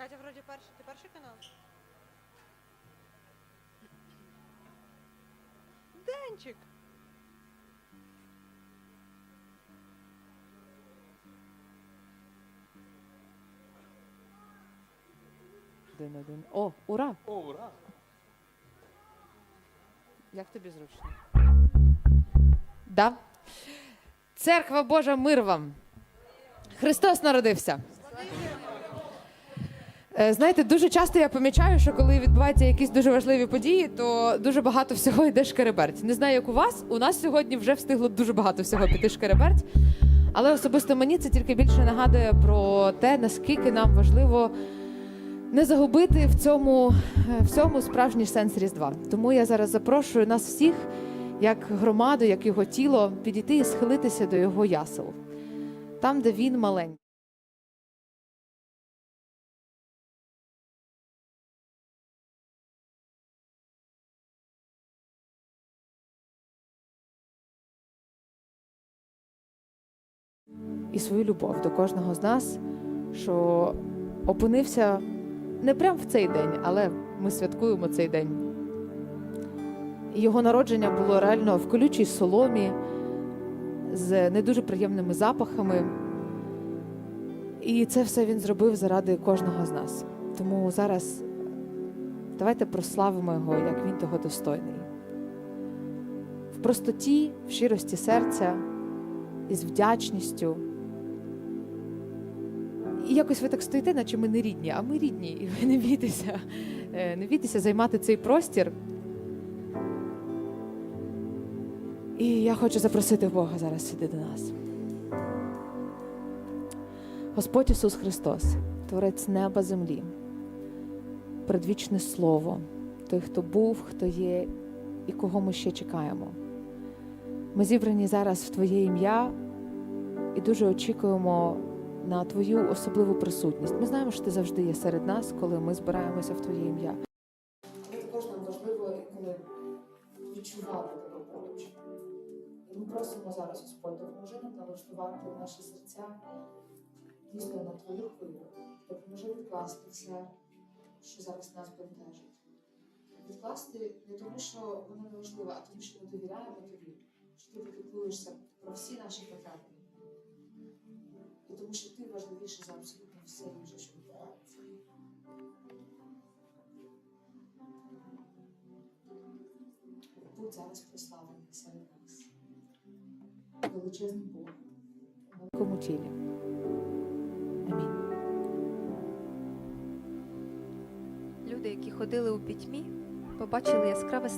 Катя, вроді перший. Ти перший канал? Денчик. Один, один. О, ура! О, ура! Як тобі зручно? Да? Церква Божа, мир вам! Христос народився. Е, Знаєте, дуже часто я помічаю, що коли відбуваються якісь дуже важливі події, то дуже багато всього йде шкереберть. Не знаю, як у вас. У нас сьогодні вже встигло дуже багато всього піти шкереберть. Але особисто мені це тільки більше нагадує про те, наскільки нам важливо не загубити в цьому е, всьому справжній сенс Різдва. Тому я зараз запрошую нас всіх, як громаду, як його тіло, підійти і схилитися до його ясел, там, де він маленький. І свою любов до кожного з нас, що опинився не прямо в цей день, але ми святкуємо цей день. Його народження було реально в колючій соломі з не дуже приємними запахами. І це все він зробив заради кожного з нас. Тому зараз давайте прославимо його, як він того достойний. В простоті, в щирості серця, із вдячністю. І якось ви так стоїте, наче ми не рідні, а ми рідні, і ви не бійтеся, е, не бійтеся займати цей простір. І я хочу запросити Бога зараз сюди до нас. Господь Ісус Христос, Творець неба землі, предвічне Слово, той, хто був, хто є і кого ми ще чекаємо. Ми зібрані зараз в Твоє ім'я і дуже очікуємо на Твою особливу присутність. Ми знаємо, що ти завжди є серед нас, коли ми збираємося в Твоє ім'я. Але також нам важливо інколи відчувати тебе поруч. Ми просимо зараз, Господь, допоможи нам налаштувати наші серця дійсно на Твою хвилю. Допоможи відкласти все, що зараз нас бентежить. Відкласти не тому, що воно не важливо, а тому, що ми довіряємо тобі, що ти піклуєшся про всі наші потреби. Тому що ти важливіше за абсолютно все інше, що відбувається. Будь зараз прославлений серед нас. Величезний Бог. Великому тілі. Амінь. Люди, які ходили у пітьмі, побачили яскраве